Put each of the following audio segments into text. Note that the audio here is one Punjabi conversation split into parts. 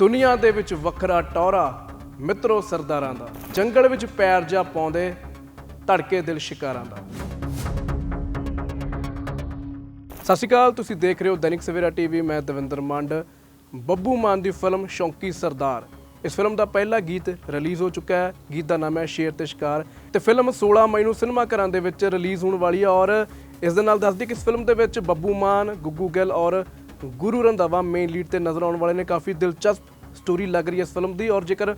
ਦੁਨੀਆ ਦੇ ਵਿੱਚ ਵੱਖਰਾ ਟੌਰਾ ਮਿੱਤਰੋ ਸਰਦਾਰਾਂ ਦਾ, ਜੰਗਲ ਵਿੱਚ ਪੈਰ ਜਾ ਪਾਉਂਦੇ, ਧੜਕੇ ਦਿਲ ਸ਼ਿਕਾਰਾਂ ਦਾ। ਸਤਿ ਸ਼੍ਰੀ ਅਕਾਲ, ਤੁਸੀਂ ਦੇਖ ਰਹੇ ਹੋ ਦੈਨਿਕ ਸਵੇਰਾ ਟੀਵੀ, ਮੈਂ ਦਵਿੰਦਰ ਮੰਡ। ਬੱਬੂ ਮਾਨ ਦੀ ਫਿਲਮ ਸ਼ੌਂਕੀ ਸਰਦਾਰ। ਇਸ ਫਿਲਮ ਦਾ ਪਹਿਲਾ ਗੀਤ ਰਿਲੀਜ਼ ਹੋ ਚੁੱਕਾ ਹੈ। ਗੀਤ ਦਾ ਨਾਮ ਹੈ ਸ਼ੇਰ ਤੇ ਸ਼ਿਕਾਰ। ਤੇ ਫਿਲਮ 16 ਮਈ ਨੂੰ ਸਿਨੇਮਾ ਘਰਾਂ ਦੇ ਵਿੱਚ ਰਿਲੀਜ਼ ਹੋਣ ਵਾਲੀ ਹੈ ਔਰ ਇਸ ਦੇ ਨਾਲ ਦੱਸਦੀ ਕਿ ਇਸ ਫਿਲਮ ਦੇ ਵਿੱਚ ਬੱਬੂ ਮਾਨ, ਗੁੱਗੂ ਗਿੱਲ ਔਰ ਗੁਰੂ ਰੰਧਾਵਾ ਮੇਨ ਲੀਡ ਤੇ ਨਜ਼ਰ ਆਉਣ ਵਾਲੇ ਨੇ ਕਾਫੀ ਦਿਲਚਸਪ ਸਟੋਰੀ ਲੱਗ ਰਹੀ ਹੈ ਇਸ ਫਿਲਮ ਦੀ ਔਰ ਜੇਕਰ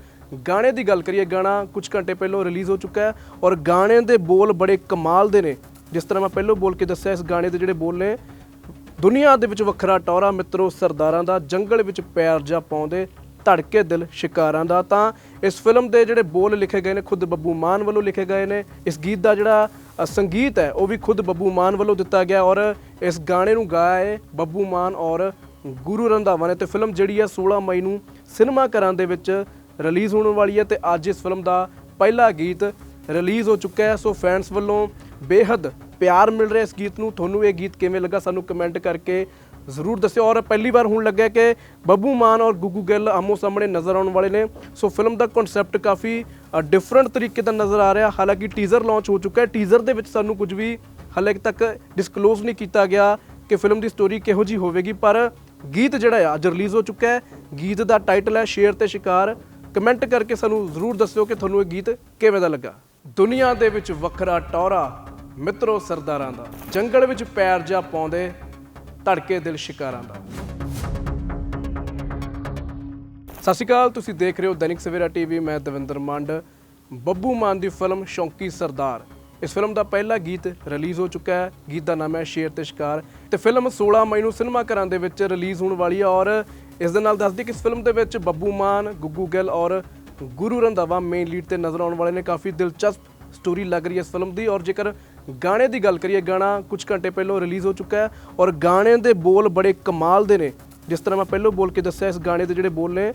ਗਾਣੇ ਦੀ ਗੱਲ ਕਰੀਏ, ਗਾਣਾ ਕੁਝ ਘੰਟੇ ਪਹਿਲਾਂ ਰਿਲੀਜ਼ ਹੋ ਚੁੱਕਾ ਹੈ ਔਰ ਗਾਣੇ ਦੇ ਬੋਲ ਬੜੇ ਕਮਾਲ ਦੇ ਨੇ। ਜਿਸ ਤਰ੍ਹਾਂ ਮੈਂ ਪਹਿਲਾਂ ਬੋਲ ਕੇ ਦੱਸਿਆ, ਇਸ ਗਾਣੇ ਦੇ ਜਿਹੜੇ ਬੋਲ ਨੇ, ਦੁਨੀਆ ਦੇ ਵਿੱਚ ਵੱਖਰਾ ਟੌਰਾ ਮਿੱਤਰੋ, ਸਰਦਾਰਾਂ ਦਾ, ਜੰਗਲ ਵਿੱਚ ਪੈਰ ਜਾ ਪਾਉਂਦੇ, ਧੜਕੇ ਦਿਲ ਸ਼ਿਕਾਰਾਂ ਦਾ। ਤਾਂ ਇਸ ਫਿਲਮ ਦੇ ਜਿਹੜੇ ਬੋਲ ਲਿਖੇ ਗਏ ਨੇ, ਖੁਦ ਬੱਬੂ ਮਾਨ ਵੱਲੋਂ ਲਿਖੇ ਗਏ ਨੇ। ਇਸ ਗੀਤ ਦਾ ਜਿਹੜਾ ਸੰਗੀਤ ਹੈ, ਉਹ ਵੀ ਖੁਦ ਬੱਬੂ ਮਾਨ ਵੱਲੋਂ ਦਿੱਤਾ ਗਿਆ ਔਰ ਇਸ ਗਾਣੇ ਨੂੰ ਗਾਇਆ ਹੈ ਬੱਬੂ ਮਾਨ ਔਰ ਗੁਰੂ ਰੰਧਾਵਾ ਨੇ। ਤੇ ਫਿਲਮ ਜਿਹੜੀ ਹੈ 16 ਮਈ ਨੂੰ ਸਿਨੇਮਾ ਘਰਾਂ ਦੇ ਵਿੱਚ ਰਿਲੀਜ਼ ਹੋਣ ਵਾਲੀ ਹੈ ਤੇ ਅੱਜ ਇਸ ਫਿਲਮ ਦਾ ਪਹਿਲਾ ਗੀਤ ਰਿਲੀਜ਼ ਹੋ ਚੁੱਕਾ ਹੈ। ਸੋ ਫੈਨਸ ਵੱਲੋਂ ਬੇਹੱਦ ਪਿਆਰ ਮਿਲ ਰਿਹਾ ਇਸ ਗੀਤ ਨੂੰ। ਤੁਹਾਨੂੰ ਇਹ ਗੀਤ ਕਿਵੇਂ ਲੱਗਾ ਸਾਨੂੰ ਕਮੈਂਟ ਕਰਕੇ ਜ਼ਰੂਰ ਦੱਸਿਓ। ਔਰ ਪਹਿਲੀ ਵਾਰ ਹੁਣ ਲੱਗਿਆ ਕਿ ਬੱਬੂ ਮਾਨ ਔਰ ਗੁੱਗੂ ਗਿੱਲ ਆਮੋ ਸਾਹਮਣੇ ਨਜ਼ਰ ਆਉਣ ਵਾਲੇ ਨੇ। ਸੋ ਫਿਲਮ ਦਾ ਕਨਸੈਪਟ ਕਾਫੀ ਡਿਫਰੈਂਟ ਤਰੀਕੇ ਦਾ ਨਜ਼ਰ ਆ ਰਿਹਾ। ਹਾਲਾਂਕਿ ਟੀਜ਼ਰ ਲਾਂਚ ਹੋ ਚੁੱਕਾ ਹੈ। ਟੀਜ਼ਰ ਦੇ ਵਿੱਚ ਸਾਨੂੰ ਕੁਝ ਵੀ ਹਾਲੇ ਤੱਕ ਡਿਸਕਲੋਜ਼ ਨਹੀਂ ਕੀਤਾ ਗਿਆ ਕਿ ਫਿਲਮ ਦੀ ਸਟੋਰੀ ਕਿਹੋ ਜੀ ਹੋਵੇਗੀ। ਪਰ ਗੀਤ ਜਿਹੜਾ ਆ, ਅੱਜ ਰਿਲੀਜ਼ ਹੋ ਚੁੱਕਾ ਹੈ। ਗੀਤ ਦਾ ਟਾਈਟਲ ਹੈ ਸ਼ੇਰ ਤੇ ਸ਼ਿਕਾਰ। ਕਮੈਂਟ ਕਰਕੇ ਸਾਨੂੰ ਜ਼ਰੂਰ ਦੱਸਿਓ ਕਿ ਤੁਹਾਨੂੰ ਇਹ ਗੀਤ ਕਿਵੇਂ ਦਾ ਲੱਗਾ। ਦੁਨੀਆ ਦੇ ਵਿੱਚ ਵੱਖਰਾ ਟੌਰਾ, ਮਿੱਤਰੋ ਸਰਦਾਰਾਂ ਦਾ। ਜੰਗਲ ਵਿੱਚ ਪੈਰ ਜਾ ਪਾਉਂਦੇ, ਧੜਕੇ ਦਿਲ ਸ਼ਿਕਾਰਾਂ ਦਾ। ਸਤਿ ਸ਼੍ਰੀ ਅਕਾਲ, ਤੁਸੀਂ ਦੇਖ ਰਹੇ ਹੋ ਦੈਨਿਕ ਸਵੇਰਾ ਟੀਵੀ, ਮੈਂ ਦਵਿੰਦਰ ਮੰਡ। ਬੱਬੂ ਮਾਨ ਦੀ ਫਿਲਮ ਸ਼ੌਂਕੀ ਸਰਦਾਰ। ਇਸ ਫਿਲਮ ਦਾ ਪਹਿਲਾ ਗੀਤ ਰਿਲੀਜ਼ ਹੋ ਚੁੱਕਾ ਹੈ। ਗੀਤ ਦਾ ਨਾਮ ਹੈ ਸ਼ੇਰ ਤੇ ਸ਼ਿਕਾਰ। ਤੇ ਫਿਲਮ 16 ਮਈ ਨੂੰ ਸਿਨੇਮਾ ਘਰਾਂ ਦੇ ਵਿੱਚ ਰਿਲੀਜ਼ ਹੋਣ ਵਾਲੀ ਹੈ ਔਰ ਇਸ ਦੇ ਨਾਲ ਦੱਸਦੀ ਕਿ ਇਸ ਫਿਲਮ ਦੇ ਵਿੱਚ ਬੱਬੂ ਮਾਨ, ਗੁੱਗੂ ਗਿੱਲ ਔਰ ਗੁਰੂ ਰੰਧਾਵਾ ਮੇਨ ਲੀਡ ਤੇ ਨਜ਼ਰ ਆਉਣ ਵਾਲੇ ਨੇ ਕਾਫੀ ਦਿਲਚਸਪ ਸਟੋਰੀ ਲੱਗ ਰਹੀ ਹੈ ਇਸ ਫਿਲਮ ਦੀ ਔਰ ਜੇਕਰ ਗਾਣੇ ਦੀ ਗੱਲ ਕਰੀਏ, ਗਾਣਾ ਕੁਝ ਘੰਟੇ ਪਹਿਲਾਂ ਰਿਲੀਜ਼ ਹੋ ਚੁੱਕਾ ਹੈ ਔਰ ਗਾਣੇ ਦੇ ਬੋਲ ਬੜੇ ਕਮਾਲ ਦੇ ਨੇ। ਜਿਸ ਤਰ੍ਹਾਂ ਮੈਂ ਪਹਿਲਾਂ ਬੋਲ ਕੇ ਦੱਸਿਆ, ਇਸ ਗਾਣੇ ਦੇ ਜਿਹੜੇ ਬੋਲ ਨੇ,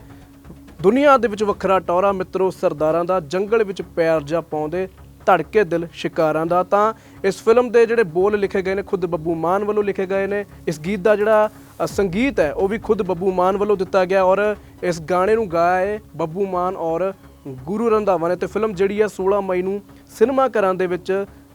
ਦੁਨੀਆ ਦੇ ਵਿੱਚ ਵੱਖਰਾ ਟੌਰਾ ਮਿੱਤਰੋ ਸਰਦਾਰਾਂ ਦਾ, ਜੰਗਲ ਵਿੱਚ ਪੈਰ ਜਾ ਪਾਉਂਦੇ ਧੜਕੇ ਦਿਲ ਸ਼ਿਕਾਰਾਂ ਦਾ, ਤਾਂ ਇਸ ਫਿਲਮ ਦੇ ਜਿਹੜੇ ਬੋਲ ਲਿਖੇ ਗਏ ਨੇ, ਖੁਦ ਬੱਬੂ ਮਾਨ ਵੱਲੋਂ ਲਿਖੇ ਗਏ ਨੇ। ਇਸ ਗੀਤ ਦਾ ਜਿਹੜਾ ਸੰਗੀਤ ਹੈ, ਉਹ ਵੀ ਖੁਦ ਬੱਬੂ ਮਾਨ ਵੱਲੋਂ ਦਿੱਤਾ ਗਿਆ ਔਰ ਇਸ ਗਾਣੇ ਨੂੰ ਗਾਇਆ ਹੈ ਬੱਬੂ ਮਾਨ ਔਰ ਗੁਰੂ ਰੰਧਾਵਾ ਨੇ। ਤੇ ਫਿਲਮ ਜਿਹੜੀ ਹੈ 16 ਮਈ ਨੂੰ ਸਿਨੇਮਾ ਘਰਾਂ ਦੇ ਵਿੱਚ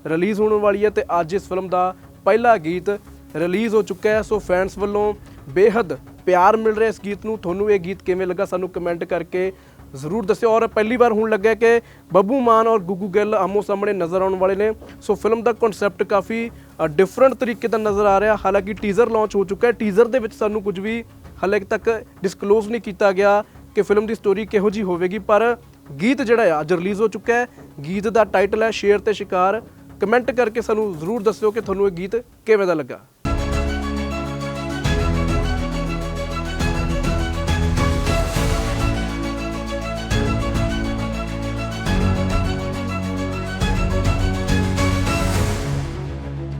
ਰਿਲੀਜ਼ ਹੋਣ ਵਾਲੀ ਹੈ ਤੇ ਅੱਜ ਇਸ ਫਿਲਮ ਦਾ ਪਹਿਲਾ ਗੀਤ ਰਿਲੀਜ਼ ਹੋ ਚੁੱਕਾ ਹੈ। ਸੋ ਫੈਨਸ ਵੱਲੋਂ ਬੇਹੱਦ ਪਿਆਰ ਮਿਲ ਰਿਹਾ ਇਸ ਗੀਤ ਨੂੰ। ਤੁਹਾਨੂੰ ਇਹ ਗੀਤ ਕਿਵੇਂ ਲੱਗਾ? ਸਾਨੂੰ ਕਮੈਂਟ ਕਰਕੇ ਜ਼ਰੂਰ ਦੱਸਿਓ। ਔਰ ਪਹਿਲੀ ਵਾਰ ਹੁਣ ਲੱਗਿਆ ਕਿ ਬੱਬੂ ਮਾਨ ਔਰ ਗੁੱਗੂ ਗਿੱਲ ਆਮੋ ਸਾਹਮਣੇ ਨਜ਼ਰ ਆਉਣ ਵਾਲੇ ਨੇ। ਸੋ ਫਿਲਮ ਦਾ ਕਨਸੈਪਟ ਕਾਫੀ ਡਿਫਰੈਂਟ ਤਰੀਕੇ ਦਾ ਨਜ਼ਰ ਆ ਰਿਹਾ। ਹਾਲਾਂਕਿ ਟੀਜ਼ਰ ਲਾਂਚ ਹੋ ਚੁੱਕਾ ਹੈ। ਟੀਜ਼ਰ ਦੇ ਵਿੱਚ ਸਾਨੂੰ ਕੁਝ ਵੀ ਹਾਲੇ ਤੱਕ ਡਿਸਕਲੋਜ਼ ਨਹੀਂ ਕੀਤਾ ਗਿਆ ਕਿ ਫਿਲਮ ਦੀ ਸਟੋਰੀ ਕਿਹੋ ਜੀ ਹੋਵੇਗੀ। ਪਰ ਗੀਤ ਜਿਹੜਾ ਆ, ਅੱਜ ਰਿਲੀਜ਼ ਹੋ ਚੁੱਕਾ ਹੈ। ਗੀਤ ਦਾ ਟਾਈਟਲ ਹੈ ਸ਼ੇਰ ਤੇ ਸ਼ਿਕਾਰ। ਕਮੈਂਟ ਕਰਕੇ ਸਾਨੂੰ ਜ਼ਰੂਰ ਦੱਸਿਓ ਕਿ ਤੁਹਾਨੂੰ ਇਹ ਗੀਤ ਕਿਵੇਂ ਦਾ ਲੱਗਾ।